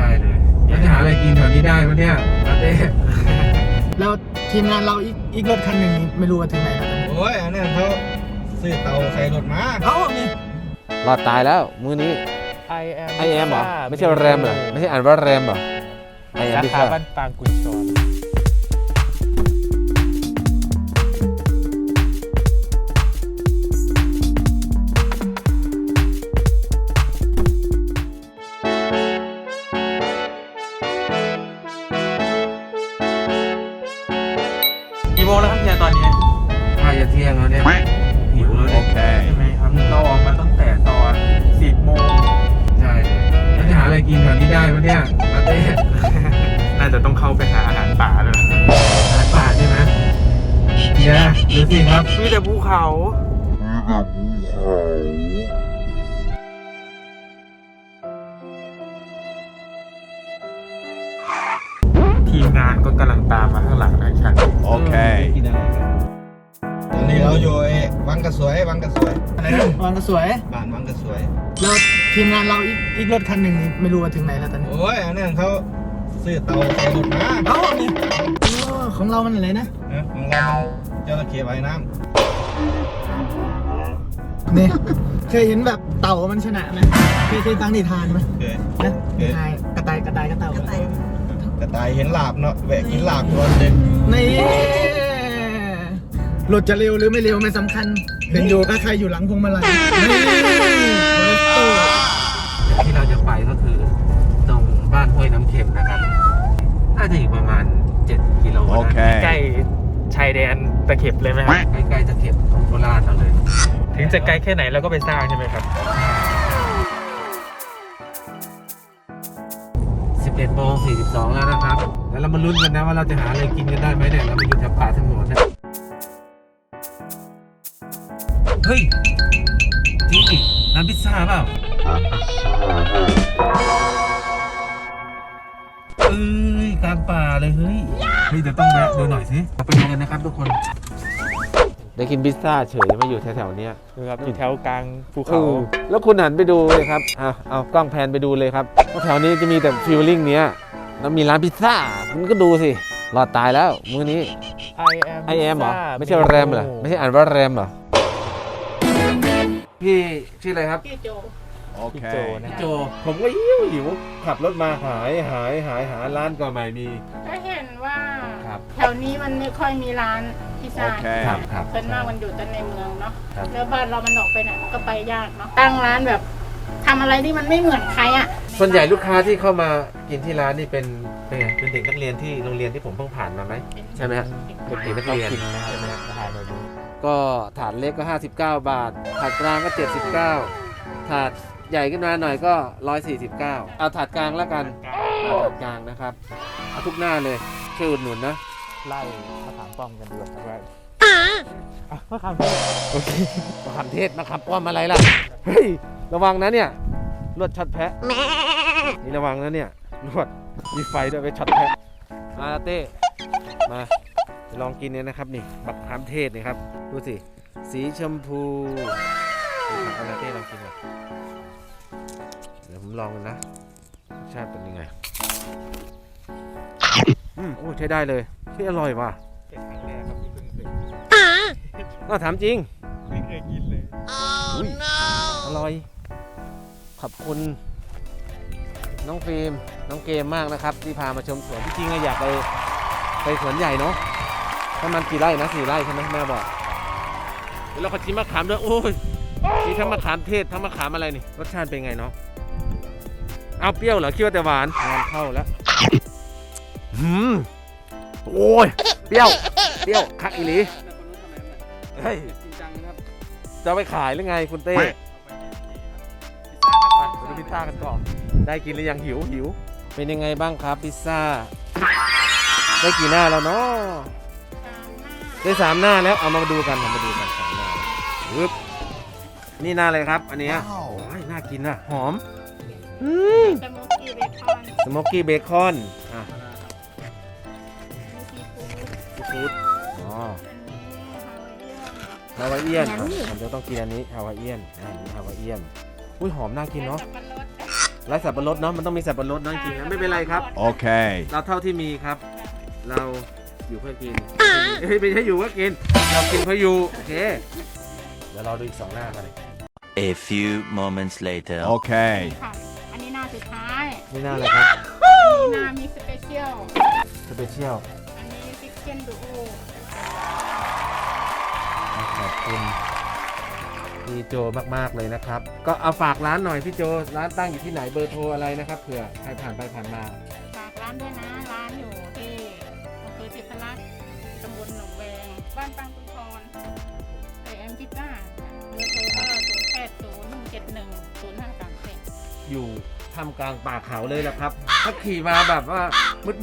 ช่เลยแล้วจะหาอะไรกินแถวนี้ได้ปะเนี่ยลาเต้แล้วทีมงานเราอีกอีกรถคันหนึ่งนี่ไม่รู้ว่าถึงไหนแล้ว โอ้ยอันนั้นเขาซื้อเตาใส่รถมาเอ้านี่รอดตายแล้วมื้อนี้ I am ไอแอมเหรอ ไม่ใช่แรมเหรอ ไม่ใช่อ่านว่าแรมเหรอไอแอมสาพิซขาซ่า บ้านปางกุญชร เนี่ยลาเต้น่าจะต้องเข้าไปหาอาหารป่าเลยอาหารป่าใช่ไหมเนี่ยดูสิครับมีแต่ภูเขาทีมงานก็กำลังตามมาข้างหลังนะฉันโอเคกินอะไรกันตอนนี้เราอยู่ไอ้วังกระสวยวังกระสวยอะไรนะวางก็สวยบ้านวังกระสวยแล้ว ทีมงานเราอีกอีกรถคันหนึ่งนี่ไม่รู้ว่าถึงไหนแล้วตอนนี้โอ้ยอันนั้นเขาซื้อเตาใส่รถมาเอ้านี่เออของเรามันอะไรนะเนอะของเราเจ้าตะเคียบไว้น้นี่ เคยเห็นแบบเต่ามันชนะไหมเคยเคยฟังนิทานไหมำเคย นะนิทานกระต่ายกระต่ายกระเต่ากระต่ายกระต่ายเห็นลาบเนาะแวะกินลาบก่อนเลยนี่รถจะเร็วหรือไม่เร็วไม่สำคัญเป็นอยู่ก็ใครอยู่หลังพวงมาลัยนี่ ตะเข็บเลยไหมครับ ใกล้ๆจะเข็บของโคราชเราเลยถึงจะไกลแค่ไหนเราก็ไปสร้างใช่ไหมครับ 11โมง42 แล้วนะครับ แล้วเรามาลุ้นกันนะว่าเราจะหาอะไรกินกันได้ไหมเนี่ย เรามาอยู่แถวป่าทั้งหมดนะ เฮ้ย จริงดิน้ำพิซซ่าเปล่าเอ้ยกลางป่าเลยเฮ้ย เฮ้ยเดี๋ยวต้องแวะดูหน่อยสิเราไปดูกันนะครับทุกคน ได้กินพิซซ่าเฉยมาอยู่แถวๆเนี้ยดูครับอยู่แถวกลางภูเอเขาอแล้วคุณหันไปดูเลยครับเอาเอากล้องแพนไปดูเลยครับว่าแถวนี้จะมีแต่ฟิลลิ่งเนี้ยแล้วมีร้านพิซซ่าคุณก็ดูสิรอดตายแล้วมื้อนี้ I am ไอแอมเหรอ ไม่ใช่แรมเหรอ ไม่ใช่อ่านว่าแรมเหรอ พี่ชื่ออะไรครับ พี่โจนะโจ ผมก็หิวหิวขับรถมาหายหายหายหาร้านก็ไม่มี ก็เห็นว่า ครับ แถวนี้มันไม่ค่อยมีร้านพิซซ่าครับครับส่วนมากมันอยู่แต่ในเมืองเนาะครับ แล้วบ้านเรามันออกไปไหนมันก็ไปยากเนาะตั้งร้านแบบทำอะไรที่มันไม่เหมือนใครอะส่วนใหญ่ลูกค้าที่เข้ามากินที่ร้านนี่เป็นเป็นไงเป็นเด็กนักเรียนที่โรงเรียนที่ผมเพิ่งผ่านมาไหม ใช่ไหมฮะเด็กๆก็ชอบกินนะครับอาหารแบบนี้ก็ถาดเล็กก็ 59 บาท ถาดกลางก็ 79 ถาดใหญ่ขึ้นมาหน่อยก็ 149 เอาถาดกลางแล้วกันเอาถาดกลางนะครับ เอาทุกหน้าเลย ช่วยอุดหนุนนะไล่มะขามป้อมกันดีกว่าครับว่าอะมะขามป้อมโอเคมะขามเทศมะขามป้อมอะไรล่ะเฮ้ยระวังนะเนี่ยลวดช็อตแพะนี่ระวังนะเนี่ยลวดมีไฟด้วยไปช็อตแพะมาลาเต้มาลองกินเนี่ยนะครับนี่บักขามเทศนี่ครับดูสิสีชมพูนี่ครับเอาลาเต้ลองกินหน่อยเดี๋ยวผมลองกันนะรสชาติเป็นยังไง อืมโอ้ใช้ได้เลยที่อร่อยว่ะเป็นครั้งแรกครับที่เพิ่งเคยน่าถามจริง ไม่เคยกินเลยอุ้ยอร่อย ขอบคุณ น้องฟิล์มน้องเกมมากนะครับ ที่พามาชมสวนที่จริงอะอยากไปไปสวนใหญ่เนาะถ้ามันกี่ไร่นะสี่ไร่ใช่ไหมแม่บอกเดี๋ยวเราขอชิมมะขามด้วยโอ้ยมีทั้งมะขามเทศทั้งมะขามอะไรนี่รสชาติเป็นไงเนาะเอาเปรี้ยวเหรอคิดว่าแต่หวานงานเข้าแล้ว หืมโอ้ยเปรี้ยวเปรี้ยวคักอีหลีเฮ้ยจะเอาไปขายหรือไงคุณเต้ไปไปดูพิซซ่ากันก่อนได้กินหรือยังหิวหิว เป็นยังไงบ้างครับพิซซ่า ได้กี่หน้าแล้วเนาะได้สามหน้าแล้วเอามาดูกันเอามาดูกันสามหน้าปึ๊บนี่หน้าอะไรครับ อันเนี้ยโอ้ยน่ากินอะหอมอืมสโมกี้เบคอนสโมกกี้เบคอน ฟู้ดซีฟู้ดอ๋ออันนี้ฮาวายเอียนฮาวายเอียนอะผมจะต้องกินอันนี้ฮาวายเอียนอ่าอันนี้ฮาวายเอียนอุ้ยหอมน่ากินเนาะแล้วสับปะรดไร้สับปะรดเนาะมันต้องมีสับปะรดเนาะจริงๆนะไม่เป็นไรครับ Okay. เราเท่าที่มีครับ เราอยู่เพื่อกินเฮ้ยไม่ใช่อยู่เพื่อกิน เรากินเพื่ออยู่โอเคเดี๋ยวเราดูอีกสองหน้ากันเลย A few moments later. Okay. ค่ะอันนี้หน้าสุดท้ายนี่หน้าอะไรครับอันนี้หน้ามีสเปเชียลสเปเชียลอันนี้ซิก เก้นดูโอขอบคุณพี่โจมากๆเลยนะครับ ก็เอาฝากร้านหน่อยพี่โจ ร้านตั้งอยู่ที่ไหนเบอร์โทรอะไรนะครับเผื่อใครผ่านไปผ่านมาฝากร้านด้วยนะ ร้านอยู่ที่อำเภอเทพรักษ์ตำบลหนองแวง บ้านปังตุนทรไอแอมพิต้าเบอร์โทรก็ศูนย์แปดศูนย์หนึ่งเจ็ดหนึ่งศูนย์ห้าสามเจ็ดอยู่ ทำกลางป่าเขาเลยแหละครับ ถ้าขี่มาแบบว่า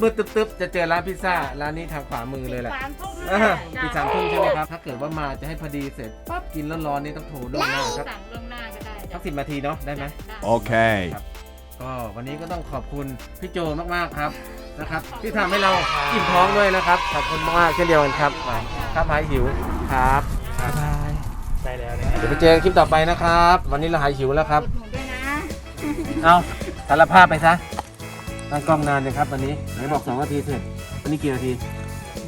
มืดๆตึ๊บๆจะเจอร้านพิซซ่าร้านนี้ทางขวามือเลยแหละสามทุ่มอ่าปีสามทุ่มใช่ไหมครับ ถ้าเกิดว่ามาจะให้พอดีเสร็จปั๊บกินแล้วร้อนๆนี่ต้องโทรล่วงหน้าสักสั่งล่วงหน้าก็ได้สักสิบนาทีเนาะได้ไหมด้ Okay. ก็วันนี้ก็ต้องขอบคุณพี่โจมากๆครับนะครับ ที่ทำให้เราอิ่มท้องด้วยนะครับขอบคุณมากๆเช่นเดียวกันครับครับหายหิวครับบ๊ายบายใช่แล้วนะ เดี๋ยวไปเจอกันคลิปต่อไปนะครับ วันนี้เราหายหิวแล้วครับ อุดหนุนด้วยนะ เอาสารภาพไปซะตั้งกล้องนานเลยครับวันนี้ไหนบอกสองนาทีเสร็จวันนี้กี่นาที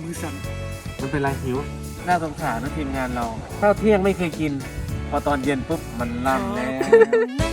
มือสั่นมันเป็นไรหิว น่าสงสารนะทีมงานเราข้าวเที่ยงไม่เคยกิน พอตอนเย็นปุ๊บมันล่ำแล้วนั่น